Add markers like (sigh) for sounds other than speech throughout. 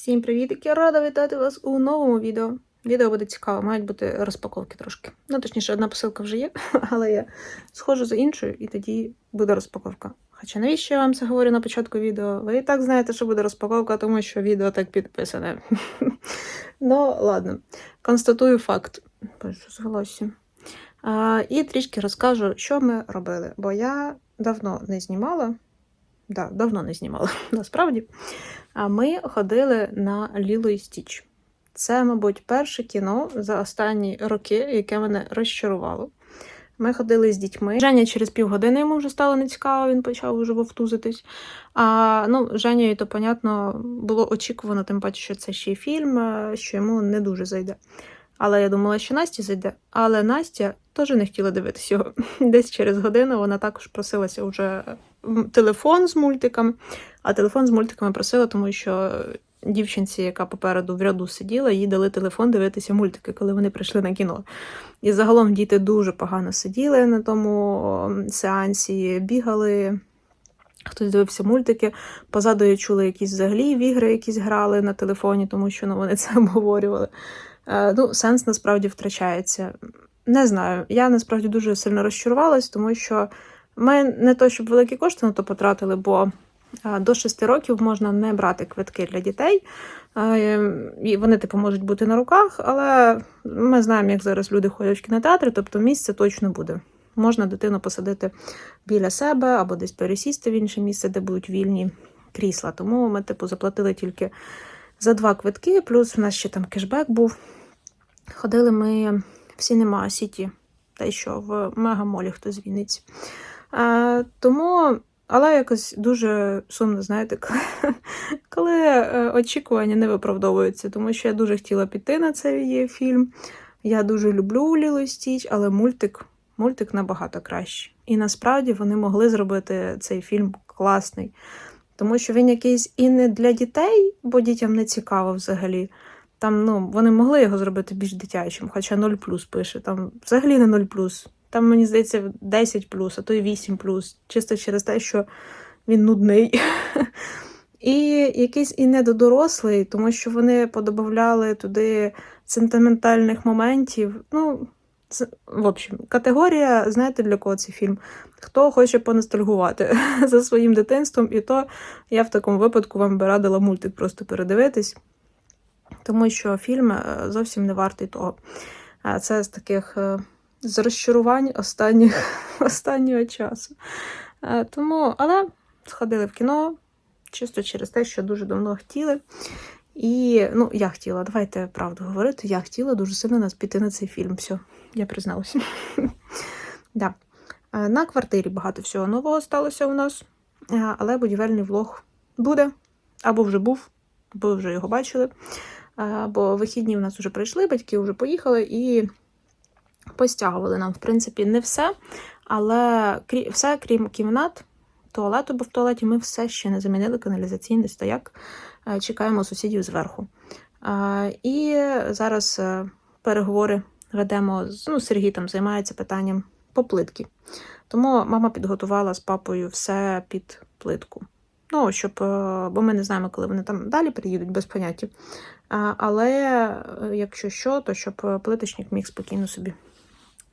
Всім привіт! Я рада вітати вас у новому відео. Відео буде цікаво, мають бути розпаковки трошки. Ну, точніше, одна посилка вже є, (laughs) але я схожу за іншою, і тоді буде розпаковка. Хоча навіщо я вам це говорю на початку відео? Ви і так знаєте, що буде розпаковка, тому що відео так підписане. (laughs) Ну, ладно, констатую факт. Боже, з голосі. А, і трішки розкажу, що ми робили, бо я давно не знімала. Да, давно не знімала, (laughs) насправді. А ми ходили на Ліло і Стіч. Це, мабуть, перше кіно за останні роки, яке мене розчарувало. Ми ходили з дітьми. Женя через півгодини йому вже стало нецікаво, він почав вже вовтузитись. А ну, Женю, то, понятно, було очікувано, тим паче, що це ще й фільм, е, що йому не дуже зайде. Але я думала, що Насті зайде. Але Настя теж не хотіла дивитися його. (laughs) Десь через годину вона також просилася вже телефон з мультиками. А телефон з мультиками просила, тому що дівчинці, яка попереду в ряду сиділа, їй дали телефон дивитися мультики, коли вони прийшли на кіно. І загалом діти дуже погано сиділи на тому сеансі, бігали. Хтось дивився мультики, позаду я чула якісь взагалі в ігри, якісь грали на телефоні, тому що ну, вони (laughs) це обговорювали. Е, ну, сенс насправді втрачається. Не знаю. Я насправді дуже сильно розчарувалась, тому що ми не то, щоб великі кошти на то потратили, бо до 6 років можна не брати квитки для дітей. І вони, типу, можуть бути на руках, але ми знаємо, як зараз люди ходять в кінотеатри, тобто місце точно буде. Можна дитину посадити біля себе або десь пересісти в інше місце, де будуть вільні крісла. Тому ми, типу, заплатили тільки за два квитки, плюс у нас ще там кешбек був. Ходили ми в Сінема Сіті, та що в Мегамолі, хто з Вінниці. А, тому, але якось дуже сумно, знаєте, коли, (laughs) коли е, очікування не виправдовуються, тому що я дуже хотіла піти на цей фільм. Я дуже люблю Ліло Стіч, але мультик, мультик набагато краще. І насправді вони могли зробити цей фільм класний. Тому що він якийсь і не для дітей, бо дітям не цікаво взагалі. Там, ну, вони могли його зробити більш дитячим, хоча 0 пише. Там взагалі не 0 Там, мені здається, 10 а то й 8 чисто через те, що він нудний. (laughs) І якийсь і недодорослий, тому що вони подобавляли туди сентиментальних моментів. Ну, в общем, категорія, знаєте, для кого цей фільм? Хто хоче поностальгувати (laughs) за своїм дитинством, і то я в такому випадку вам би радила мультик просто передивитись, тому що фільм е, зовсім не вартий того. Це з таких е, з розчарувань останніх, (laughs) останнього часу. Е, Тому, але сходили в кіно чисто через те, що дуже давно хотіли. І ну, я хотіла, давайте правду говорити. Я хотіла дуже сильно нас піти на цей фільм. Все, я призналася. (laughs) да. Е, На квартирі багато всього нового сталося у нас, Е, але будівельний влог буде, або вже був, або вже його бачили. Бо вихідні в нас вже прийшли, батьки вже поїхали і постягували нам, в принципі, не все, але все, крім кімнат, туалету, бо в туалеті ми все ще не замінили каналізаційний стояк. Е, Чекаємо сусідів зверху. Е, І зараз е, переговори ведемо. Ну, Сергій там займається питанням по плитки. Тому мама підготувала з папою все під плитку. Ну, щоб, бо ми не знаємо, коли вони там далі приїдуть без поняття. Але якщо що, то щоб плиточник міг спокійно собі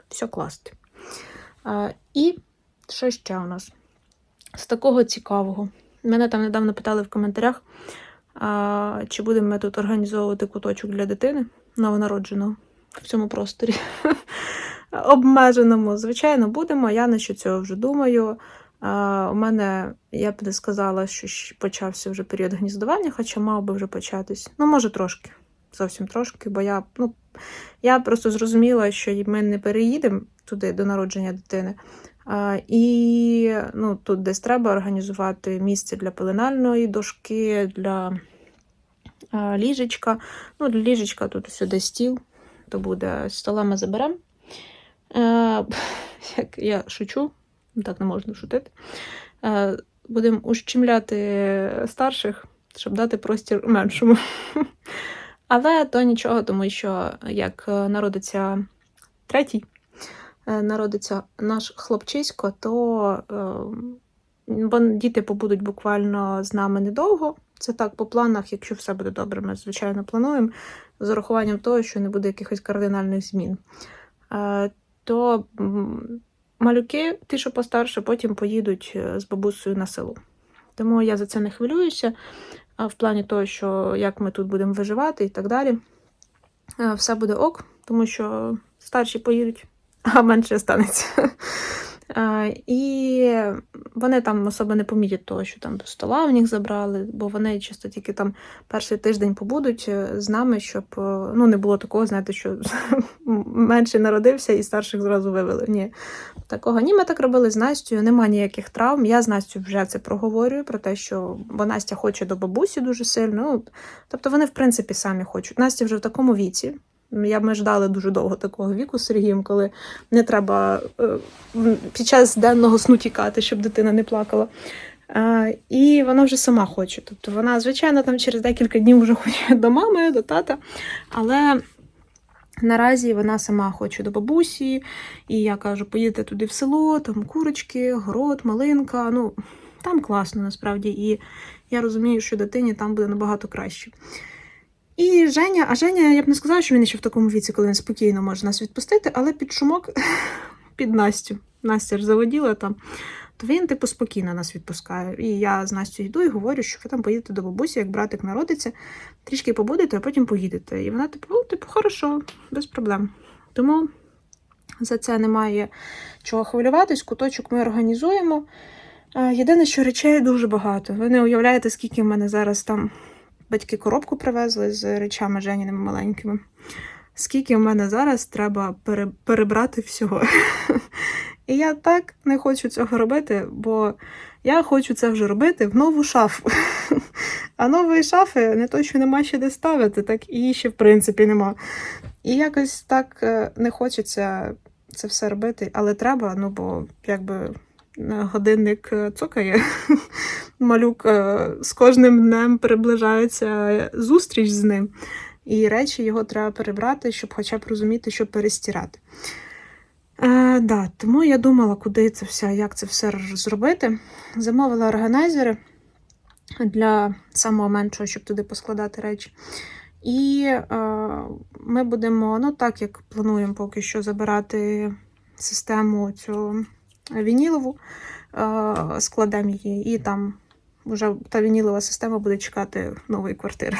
все класти. І що ще у нас? З такого цікавого. Мене там недавно питали в коментарях, а, чи будемо ми тут організовувати куточок для дитини новонародженого в цьому просторі (laughs) обмеженому. Звичайно, будемо. Я на що цього вже думаю. А, у мене, я б не сказала, що почався вже період гніздування, хоча мав би вже початись. Ну, може, трошки, зовсім трошки, бо я, ну, я просто зрозуміла, що ми не переїдемо туди до народження дитини. А, і ну, тут десь треба організувати місце для пеленальної дошки, для а, ліжечка. Ну, для ліжечка тут сюди стіл, то буде стола ми заберемо. (laughs) Як я шучу, так не можна шутити. Е, будемо ущемляти старших, щоб дати простір меншому. (laughs) Але то нічого, тому що як е, народиться третій, е, народиться наш хлопчисько, то е, бо діти побудуть буквально з нами недовго, Це так, по планах, якщо все буде добре, ми звичайно плануємо з урахуванням того, що не буде якихось кардинальних змін. Е, То малюки, ті, що постарше, потім поїдуть е, з бабусею на село. Тому я за це не хвилююся. В плані того, що як ми тут будемо виживати і так далі, Е, все буде ок, тому що старші поїдуть, а менше станеться. Е, І вони там особо не помітять того, що там до стола в них забрали, бо вони чисто тільки там перший тиждень побудуть е, з нами, щоб е, ну, не було такого, знаєте, що (laughs) менший народився і старших зразу вивели. Ні, такого ні, ми так робили з Настю, нема ніяких травм. Я з Настю вже це проговорюю про те, що бо Настя хоче до бабусі дуже сильно. Ну, тобто вони, в принципі, самі хочуть. Настя вже в такому віці. Я ми ждали дуже довго такого віку з Сергієм, коли не треба е, під час денного сну тікати, щоб дитина не плакала. І вона вже сама хоче. Тобто вона, звичайно, там через декілька днів вже (laughs) хоче до мами, до тата, але наразі вона сама хоче до бабусі. І я кажу, поїдете туди в село, там курочки, город, малинка. Ну, там класно насправді. І я розумію, що дитині там буде набагато краще. І Женя, а Женя, я б не сказала, що він ще в такому віці, коли він спокійно може нас відпустити, але під шумок (laughs) під Настю. Настя ж заводіла там, то він, типу, спокійно нас відпускає. І я з Настю йду і говорю, що ви там поїдете до бабусі, як братик народиться, трішки побудете, а потім поїдете. І вона, типу, «Ну, типу, хорошо, без проблем. Тому за це немає чого хвилюватись, куточок ми організуємо. Е, Єдине, що речей дуже багато. Ви не уявляєте, скільки в мене зараз там батьки коробку привезли з речами Женіними маленькими. Скільки в мене зараз треба пере- перебрати всього. (laughs) І я так не хочу цього робити, бо я хочу це вже робити в нову шафу. (laughs) А нової шафи не то, що нема ще де ставити, так її ще в принципі нема. І якось так е, не хочеться це все робити, але треба, ну бо якби годинник е, цокає. (laughs) Малюк е, з кожним днем приближається зустріч з ним, і речі його треба перебрати, щоб хоча б розуміти, що перестирати. Е, да, тому я думала, куди це все, як це все зробити. Замовила органайзери для самого меншого, щоб туди поскладати речі. І е, ми будемо, ну так як плануємо поки що забирати систему цю вінілову, е, складемо її, і там вже та вінілова система буде чекати нової квартири.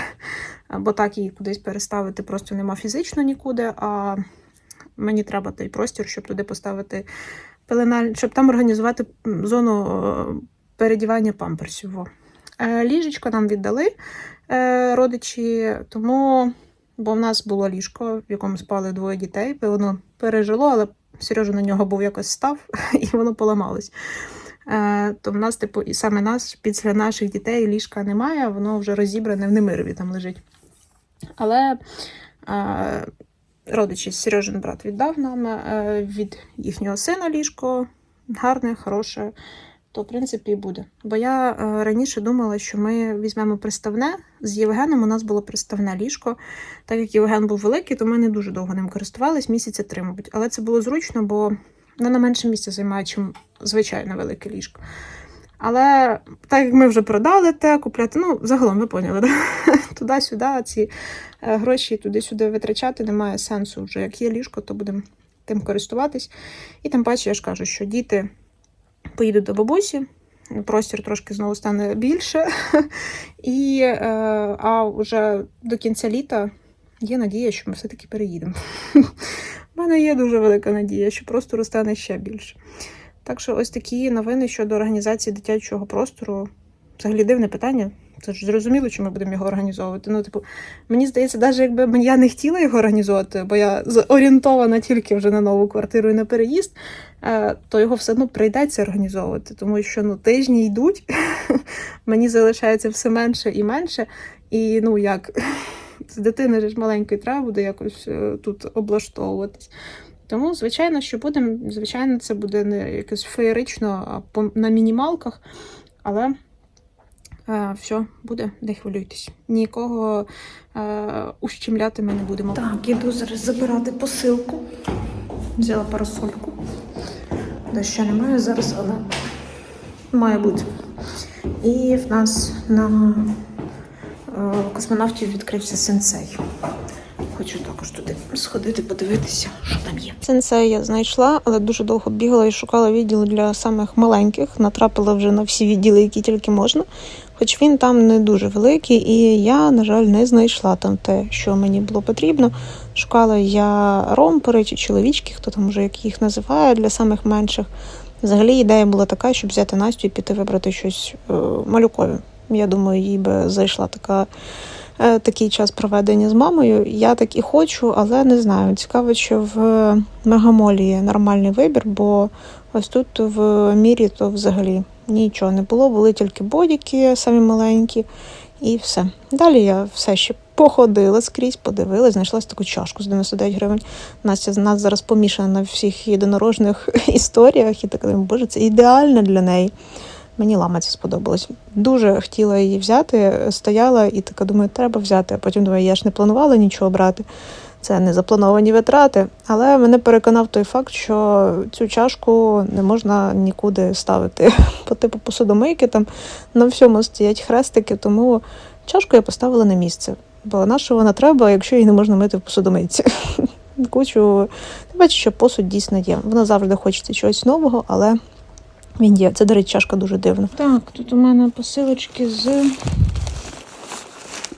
Бо так її кудись переставити просто нема фізично нікуди. А мені треба той простір, щоб туди поставити пеленаль, щоб там організувати зону е, передівання памперсів. Е, Ліжечко нам віддали родичі, тому бо в нас було ліжко, в якому спали двоє дітей. Воно пережило, але Сережа на нього був якось став, (laughs) і воно поламалось. Е, то в нас, типу, і саме нас, після наших дітей ліжка немає, воно вже розібране в Немирові там лежить. Але е, родичі Сережин брат віддав нам е, від їхнього сина ліжко, гарне, хороше, то в принципі і буде. Бо я е, раніше думала, що ми візьмемо приставне. З Євгеном у нас було приставне ліжко. Так як Євген був великий, то ми не дуже довго ним користувались, місяця три, мабуть. Але це було зручно, бо воно менше місця займає, ніж звичайне велике ліжко. Але так як ми вже продали те, купляти, ну, загалом ви поняли, да? (laughs) туди-сюди ці е, гроші туди-сюди витрачати немає сенсу. Вже як є ліжко, то будемо тим користуватись. І тим паче я ж кажу, що діти поїдуть до бабусі, простір трошки знову стане більше. (laughs) І, е, а вже до кінця літа є надія, що ми все-таки переїдемо. (laughs) У мене є дуже велика надія, що простору стане ще більше. Так що ось такі новини щодо організації дитячого простору. Взагалі дивне питання. Це ж зрозуміло, що ми будемо його організовувати. Ну, типу, мені здається, навіть якби я не хотіла його організовувати, бо я орієнтована тільки вже на нову квартиру і на переїзд, е, то його все одно прийдеться організовувати, тому що ну, тижні йдуть, (laughs) мені залишається все менше і менше. І ну як (laughs) з дитини ж маленької треба буде якось е, тут облаштовуватись. Тому, звичайно, що будемо, звичайно, це буде не якось феєрично, а на мінімалках, але все буде, не хвилюйтесь. Нікого е, ущемляти ми не будемо. Так, іду зараз забирати посилку. Взяла парасольку. Дощу немає зараз, але має бути. І в нас на космонавтів відкрився сенсей. Хочу також туди сходити, подивитися, що там є. Сенсей я знайшла, але дуже довго бігала і шукала відділ для самих маленьких. Натрапила вже на всі відділи, які тільки можна. Хоч він там не дуже великий, і я, на жаль, не знайшла там те, що мені було потрібно. Шукала я ромпери чи чоловічки, хто там уже як їх називає для самих менших. Взагалі ідея була така, щоб взяти Настю і піти вибрати щось е, малюкове. Я думаю, їй би зайшла така, е, такий час проведення з мамою. Я так і хочу, але не знаю. Цікаво, чи в мегамолі є нормальний вибір, бо ось тут в мірі то взагалі нічого не було. Були тільки бодіки, самі маленькі, і все. Далі я все ще походила скрізь, подивилась, знайшла таку чашку з 99 гривень. Настя з нас зараз помішана на всіх єдинорожних (laughs) історіях, і така, боже, це ідеально для неї. Мені лама це сподобалось. Дуже хотіла її взяти, стояла і така думаю, треба взяти. А потім думаю, я ж не планувала нічого брати. Це не заплановані витрати. Але мене переконав той факт, що цю чашку не можна нікуди ставити. (laughs) По типу посудомийки там на всьому стоять хрестики, тому чашку я поставила на місце. Бо на що вона треба, якщо її не можна мити в посудомийці? (laughs) Кучу, ти бачиш, що посуд дійсно є. Воно завжди хочеться чогось нового, але він є. Це, до речі, чашка дуже дивна. Так, тут у мене посилочки з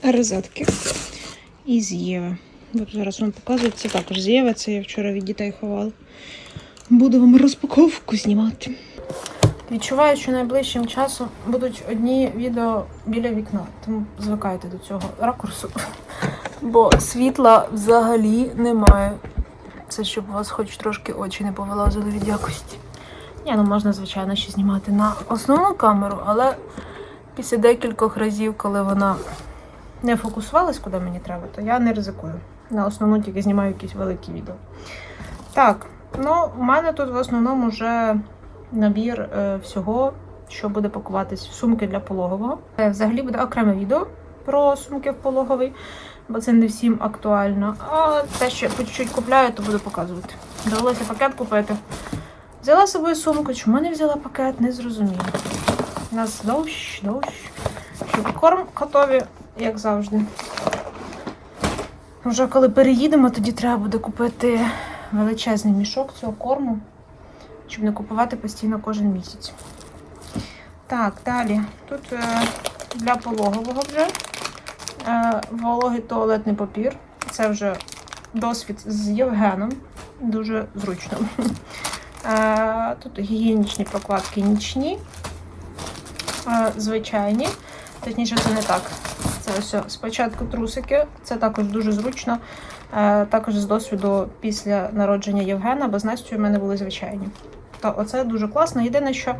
розетки і з Єви. Зараз вам показую. Це також з це я вчора від дітей ховала. Буду вам розпаковку знімати. Відчуваю, що найближчим часом будуть одні відео біля вікна, тому звикайте до цього ракурсу. (laughs) Бо світла взагалі немає. Це щоб у вас хоч трошки очі не повилазили від якості. Ні, ну можна, звичайно, ще знімати на основну камеру, але після декількох разів, коли вона не фокусувалась, куди мені треба, то я не ризикую. На основну тільки знімаю якісь великі відео. Так, ну у мене тут в основному вже набір е, всього, що буде пакуватись в сумки для пологового. Е, взагалі буде окреме відео про сумки в пологовий, бо це не всім актуально. А те, що я по чуть-чуть купляю, то буду показувати. Довелося пакет купити. Взяла з собою сумку, чому не взяла пакет, не зрозуміло. У нас дощ, дощ. Щоб корм готові, як завжди. Вже коли переїдемо, тоді треба буде купити величезний мішок цього корму, щоб не купувати постійно кожен місяць. Так, далі. Тут е, для пологового вже е, вологий туалетний папір. Це вже досвід з Євгеном. Дуже зручно. Е, Тут гігієнічні прокладки нічні, звичайні. Точніше, це не так. Це спочатку трусики, це також дуже зручно. Е, Також з досвіду після народження Євгена, бо з Настю в мене були звичайні. То оце дуже класно. Єдине, що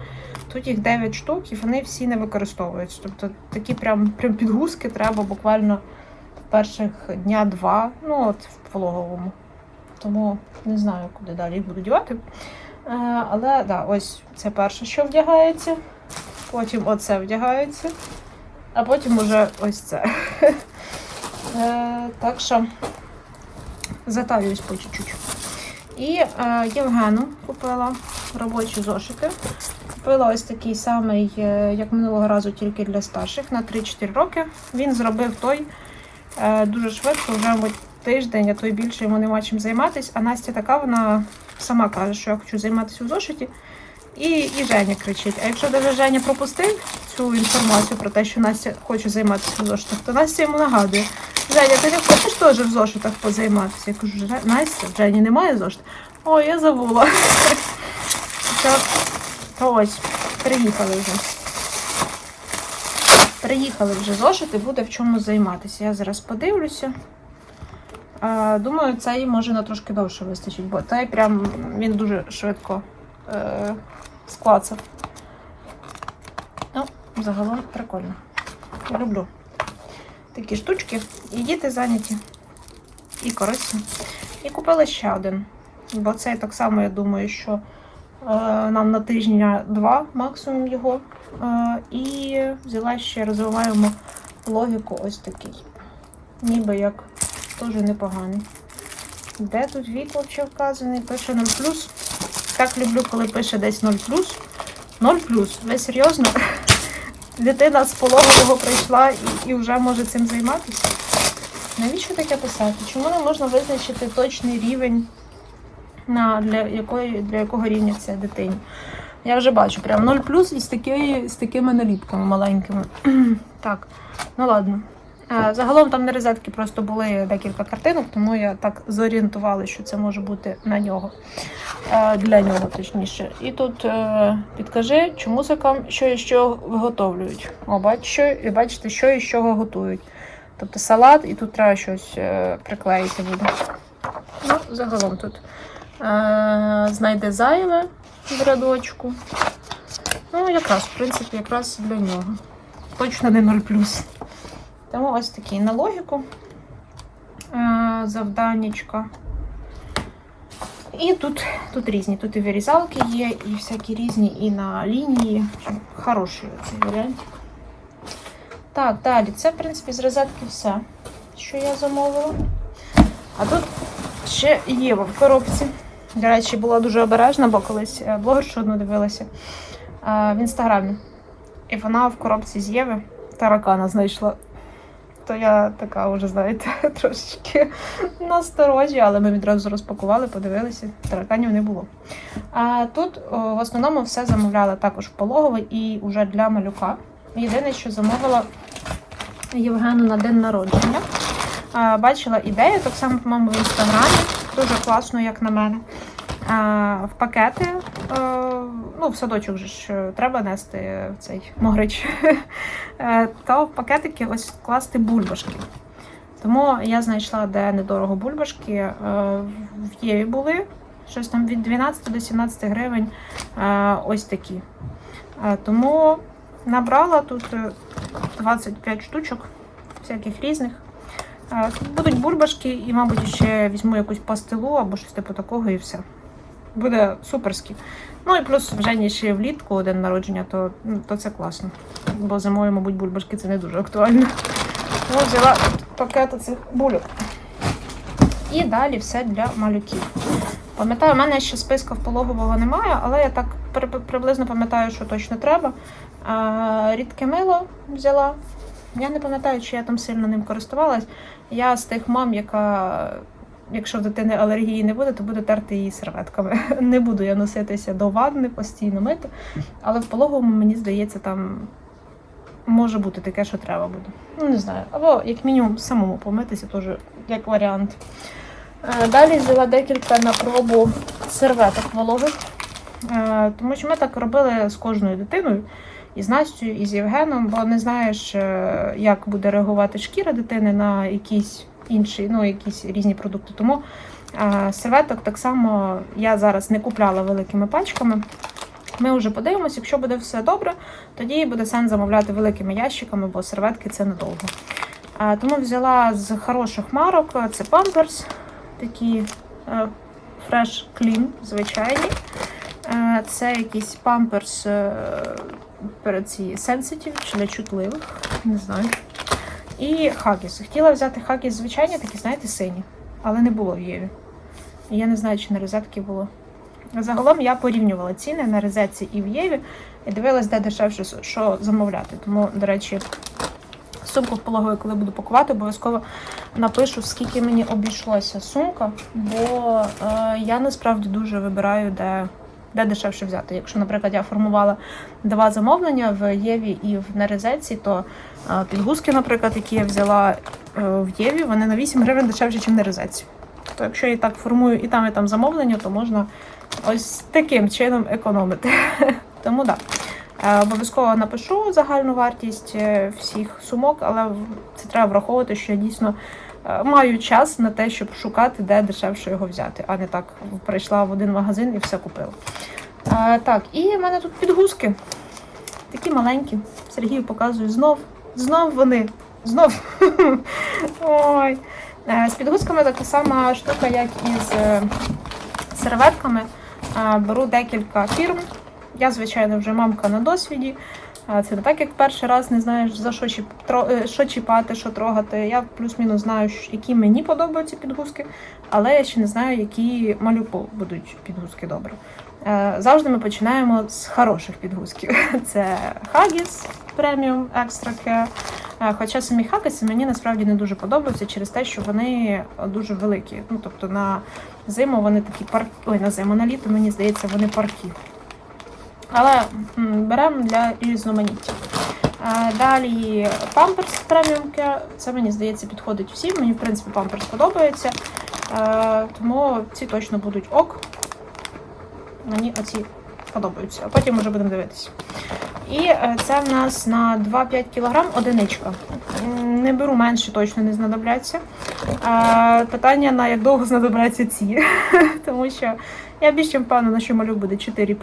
тут їх 9 штук, і вони всі не використовуються. Тобто такі прям, прям підгузки треба буквально перших дня два, ну от в пологовому. Тому не знаю, куди далі їх буду дівати. Е, але да, ось це перше, що вдягається. Потім оце вдягається. А потім уже ось це. (laughs) Е, так що затарююсь по чуть-чуть. І е, Євгену купила робочі зошити. Купила ось такий самий, е, як минулого разу, тільки для старших на 3-4 роки. Він зробив той дуже швидко, вже мабуть, тиждень, а то й більше йому нема чим займатися. А Настя така, вона сама каже, що я хочу займатися у зошиті. І, і Женя кричить. А якщо даже Женя пропустив цю інформацію про те, що Настя хоче займатися в зошитах, то Настя йому нагадує: Женя, ти не хочеш теж в зошитах позайматися? Я кажу, «Же- Настя, в Жені немає зошит. О, я забула. (laughs) То, то ось, приїхали вже. Приїхали вже зошити, буде в чому займатися. Я зараз подивлюся. Думаю, цей може на трошки довше вистачить, бо той прям він дуже швидко е, склацав. Ну, загалом прикольно. Я люблю такі штучки. І діти зайняті, і корисні. І купила ще один. Бо цей так само, я думаю, що е, нам на тижня два максимум його. Е, і взяла ще розвиваємо логіку ось такий. Ніби як теж непоганий. Де тут вік взагалі вказаний? Пише 0 Так люблю, коли пише десь 0 0 Ви серйозно? дитина з пологового прийшла і, і вже може цим займатися. Навіщо таке писати? Чому не можна визначити точний рівень на, для, якої, для якого рівня це дитині? Я вже бачу, прям 0 плюс такої, з такими наліпками маленькими. (clears throat) так, ну ладно. Загалом там на розетки просто були декілька картинок, тому я так зорієнтувала, що це може бути на нього. Е, Для нього, точніше. І тут е, підкажи, чи музикам що і що виготовлюють. О, бачите, що і з чого готують. Тобто салат, і тут треба щось е, приклеїти буде. Ну, загалом тут знайде зайве в рядочку. Ну, якраз, в принципі, якраз для нього. Точно не 0 Тому ось такий на логіку е, завданнячка. І тут, тут різні. Тут і вирізалки є, і всякі різні, і на лінії. Хороший цей варіант. Так, далі. Це, в принципі, з розетки все, що я замовила. А тут ще Єва в коробці. До речі, була дуже обережна, бо колись е, блогершу одну дивилася е, в інстаграмі. І вона в коробці з Єви таракана знайшла. То я така вже, знаєте, (laughs) трошечки насторожі, але ми відразу розпакували, подивилися, тараканів не було. А тут о, в основному все замовляла також в пологовий і вже для малюка. Єдине, що замовила Євгену на день народження. А, Бачила ідею, так само, по-моєму, в інстаграмі. Дуже класно, як на мене. В пакети, е, ну, в садочок же ж е, треба нести в цей могрич. (laughs) Е, То в пакетики ось класти бульбашки. Тому я знайшла, де недорого бульбашки. В Єві були щось там від 12 до 17 гривень. Ось такі. Тому набрала тут е, 25 штучок, всяких різних. Будуть бульбашки і, мабуть, ще візьму якусь пастилу або щось типу такого і все. Буде суперськи. Ну і плюс вже ні ще влітку день народження, то, ну, то це класно. Бо зимою, мабуть, бульбашки це не дуже актуально. Тому взяла пакет цих бульок. І далі все для малюків. Пам'ятаю, у мене ще списка в пологового немає, але я так при- приблизно пам'ятаю, що точно треба. Рідке мило взяла. Я не пам'ятаю, чи я там сильно ним користувалась. Я з тих мам, яка, якщо в дитини алергії не буде, то буде терти її серветками. (laughs) Не буду я носитися до ванни, постійно мити. Але в пологовому, мені здається, там може бути таке, що треба буде. Ну, не знаю. Або, як мінімум, самому помитися теж як варіант. Е, Далі взяла декілька на пробу серветок вологих, Е, тому що ми так робили з кожною дитиною, і з Настю, і з Євгеном, бо не знаєш, е, як буде реагувати шкіра дитини на якісь інші, ну, якісь різні продукти. Тому серветок так само я зараз не купляла великими пачками. Ми вже подивимося, якщо буде все добре, тоді буде сенс замовляти великими ящиками, бо серветки це надовго. Е, Тому взяла з хороших марок, це Pampers, такі е, Fresh Clean, звичайні. Е, Це якийсь е, перед ці Sensitive чи для чутливих, не знаю. І Huggies. Хотіла взяти Huggies звичайні, такі, знаєте, сині, але не було в Єві. І я не знаю, чи на розетки було. Загалом я порівнювала ціни на розетці і в Єві і дивилась, де дешевше що замовляти. Тому, до речі, сумку в пологові, коли буду пакувати, обов'язково напишу, скільки мені обійшлося сумка, бо е, я насправді дуже вибираю, де, де дешевше взяти. Якщо, наприклад, я формувала два замовлення в Єві і в Нерезеці, то підгузки, наприклад, які я взяла е, в Єві, вони на 8 гривень дешевше, ніж в Нерезеці. То якщо я так формую і там, і там замовлення, то можна ось таким чином економити. (laughs) Тому так. Да. Обов'язково напишу загальну вартість е, всіх сумок, але це треба враховувати, що я дійсно е, маю час на те, щоб шукати, де дешевше його взяти, а не так прийшла в один магазин і все купила. Е, Так, і в мене тут підгузки. Такі маленькі. Сергію показую знов. Знов вони. Знов. (laughs) Ой. Е, З підгузками така сама штука, як і з е, серветками. Е, Беру декілька фірм. Я, звичайно, вже мамка на досвіді. Це не так, як перший раз не знаєш, за що, що чіпати, що трогати. Я плюс-мінус знаю, які мені подобаються підгузки, але я ще не знаю, які малюку будуть підгузки добре. Завжди ми починаємо з хороших підгузків. (laughs) Це в преміум екстра care. Е, Хоча самі хакеси мені насправді не дуже подобаються через те, що вони дуже великі. Ну тобто на зиму вони такі пар... Ой, на зиму, на літо, мені здається, вони паркі. Але беремо для різноманіття. Е, Далі памперс преміум care. Це мені здається підходить всім. Мені в принципі памперс подобається. Е, Тому ці точно будуть ок. Мені оці подобаються. А потім вже будемо дивитися. І е, це в нас на 2-5 кг одиничка. Не беру менше, точно не знадобляться. Питання на як довго знадобляться ці. (laughs) Тому що я більш чим впевнена, що малюк буде 4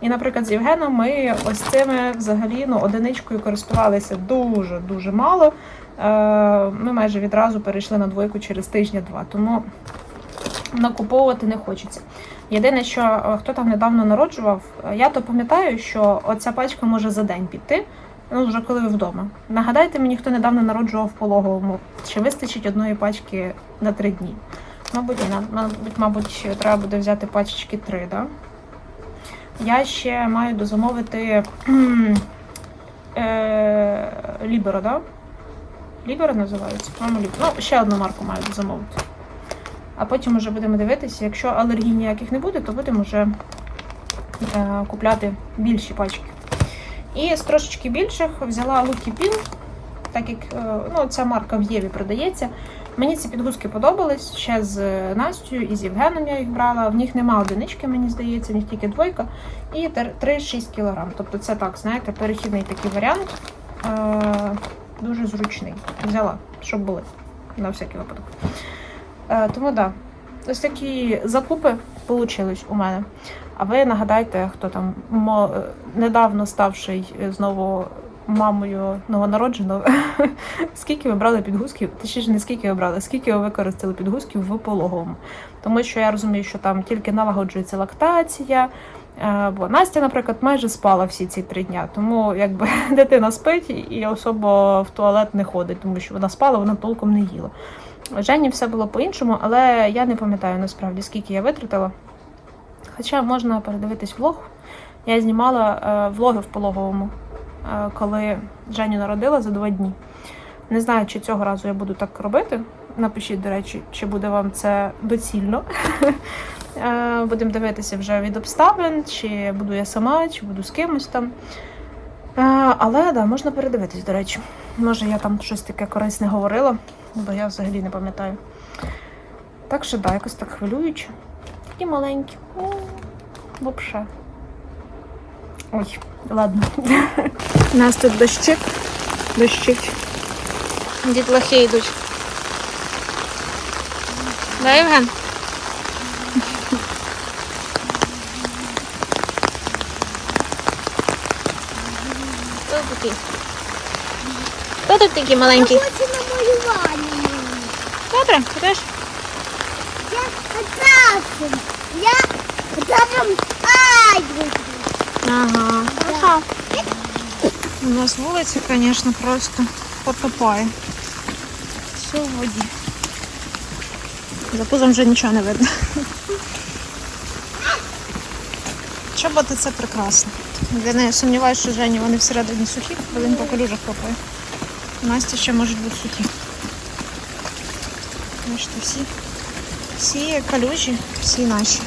І, наприклад, з Євгеном ми ось цими взагалі ну, одиничкою користувалися дуже-дуже мало. Е, Ми майже відразу перейшли на двойку через тижня-два, тому накуповувати не хочеться. Єдине, що е, хто там недавно народжував, е, я то пам'ятаю, що оця пачка може за день піти. Ну, вже коли ви вдома. Нагадайте мені, хто недавно народжував в пологовому, чи вистачить одної пачки на три дні. Мабуть, мабуть, мабуть, треба буде взяти пачечки три, да? Я ще маю дозамовити (clears throat) е, Ліберо, да? Ліберо називається? Ну, ще одну марку маю дозамовити. А потім вже будемо дивитися. Якщо алергій ніяких не буде, то будемо вже е, купляти більші пачки. І з трошечки більших взяла Lucky Pin, так як е, ну, ця марка в Єві продається. Мені ці підгузки подобались ще з Настю і з Євгеном я їх брала. В них нема одинички, мені здається, в них тільки двойка. І 3-6 кг. Тобто це так, знаєте, перехідний такий варіант. Е, дуже зручний. Взяла, щоб були на всякий випадок. Е, тому так, да, ось такі закупи вийшли у мене. А ви нагадайте, хто там е, недавно ставший е, знову мамою новонародженого, (laughs) скільки ви брали підгузків, точніше не скільки ви брали, скільки ви використали підгузків в пологовому. Тому що я розумію, що там тільки налагоджується лактація. Бо Настя, наприклад, майже спала всі ці три дня. Тому якби (laughs) дитина спить і особо в туалет не ходить, тому що вона спала, вона толком не їла. Жені все було по-іншому, але я не пам'ятаю насправді, скільки я витратила. Хоча можна передивитись влог. Я знімала е, влоги в пологовому, е, коли Женю народила за два дні. Не знаю, чи цього разу я буду так робити. Напишіть, до речі, чи буде вам це доцільно. (laughs) Е, Будемо дивитися вже від обставин, чи буду я сама, чи буду з кимось там. Але да, можна передивитись, до речі. Може, я там щось таке корисне говорила, бо я взагалі не пам'ятаю. Так що, да, якось так хвилююче. Такі маленькі. Вообще. Ой, ладно. У нас тут дощик. Дощить. Дітлахи йдуть. Да, Євген? Хто такий? Хто тут такий маленький? Хочу намалювання. Добре, підеш? Я красим. Я ай. Ага. Ага. У нас вулиця, звісно, просто потопає. Все в воді. За пузом вже нічого не видно. Чоботи це прекрасно. Я не сумніваюся, що Жені вони всередині сухі, бо він по калюжах копає. Насті ще можуть бути сухі. Бачите, всі, всі калюжі, всі наші.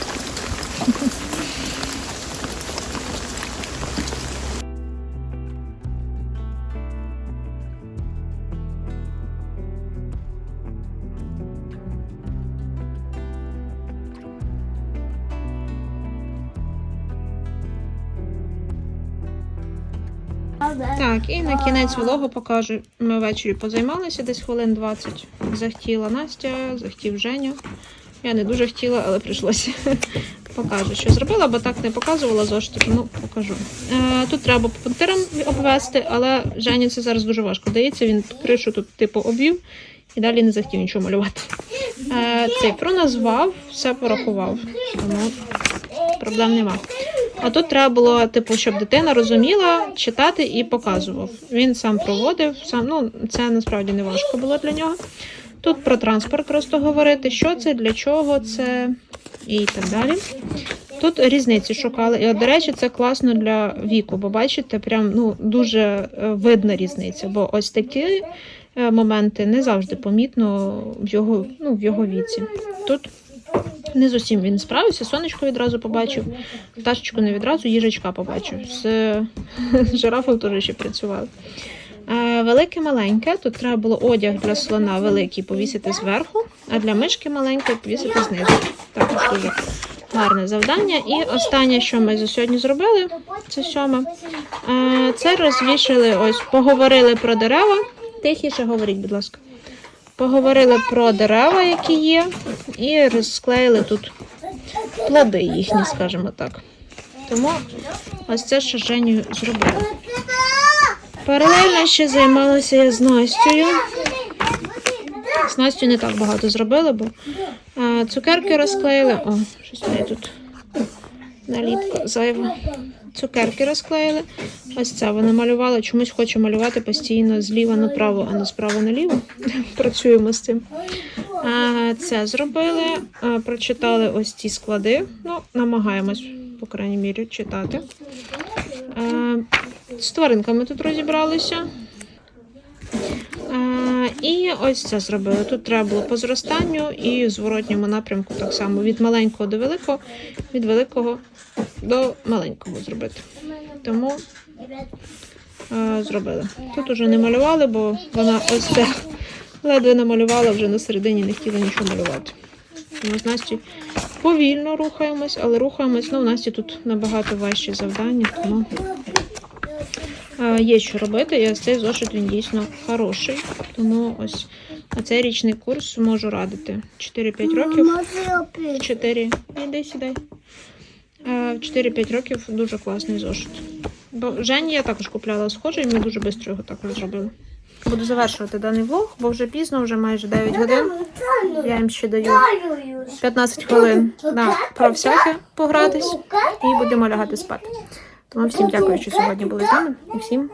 І на кінець влогу покажу. Ми ввечері позаймалися десь хвилин 20. Захотіла Настя, захотів Женя. Я не дуже хотіла, але прийшлося. (laughs) Покажу, що зробила, бо так не показувала зошитом, ну покажу. Е, тут треба пунктиром обвести, але Жені це зараз дуже важко дається. Він кришу тут типу обвів і далі не захотів нічого малювати. Е, цифру назвав, все порахував. Тому проблем нема. А тут треба було, типу, щоб дитина розуміла, читати і показував. Він сам проводив, сам, ну, це насправді не важко було для нього. Тут про транспорт просто говорити, що це, для чого це і так далі. Тут різниці шукали. І, от, до речі, це класно для віку, бо бачите, прям ну, дуже е, видна різниця. Бо ось такі е, моменти не завжди помітно в його, ну, в його віці. Тут не з усім він справився, сонечко відразу побачив, пташечку не відразу, їжачка побачив. З (laughs) жирафом теж ще працював. Е, Велике маленьке, тут треба було одяг для слона великий повісити зверху, а для мишки маленької повісити знизу. Також дуже гарне завдання. І останнє, що ми за сьогодні зробили, це сьоме. Це розвішали, ось поговорили про дерева. Тихіше говоріть, будь ласка. Поговорили про дерева, які є, і розклеїли тут плоди їхні, скажімо так. Тому ось це що Женю зробили. Паралельно ще займалася я з Настю. З Настю не так багато зробили, бо цукерки розклеїли. О, щось в тут наліпка зайва. Цукерки розклеїли. Ось це вона малювала. Чомусь хоче малювати постійно зліва направо, а не справа наліво. (laughs) Працюємо з цим. Це зробили. Прочитали ось ці склади. Ну, намагаємось, по крайній мірі, читати. З тваринками тут розібралися. І ось це зробили. Тут треба було по зростанню і зворотньому напрямку так само від маленького до великого, від великого до маленького зробити. Тому зробили. Тут уже не малювали, бо вона ось це ледве намалювала, вже на середині не хотіла нічого малювати. Тому з Настю повільно рухаємось, але рухаємось. Ну, у Насті тут набагато важчі завдання, тому е, є що робити. І цей зошит він дійсно хороший. Тому ось на цей річний курс можу радити. 4-5 років. 4. Іди сідай. Е, в 4-5 років дуже класний зошит. Бо Жені я також купляла схожий, ми дуже швидко його також зробили. Буду завершувати даний влог, бо вже пізно, вже майже 9 годин. Я їм ще даю 15 хвилин на про всяке погратись і будемо лягати спати. Тому всім дякую, що сьогодні були з нами і всім.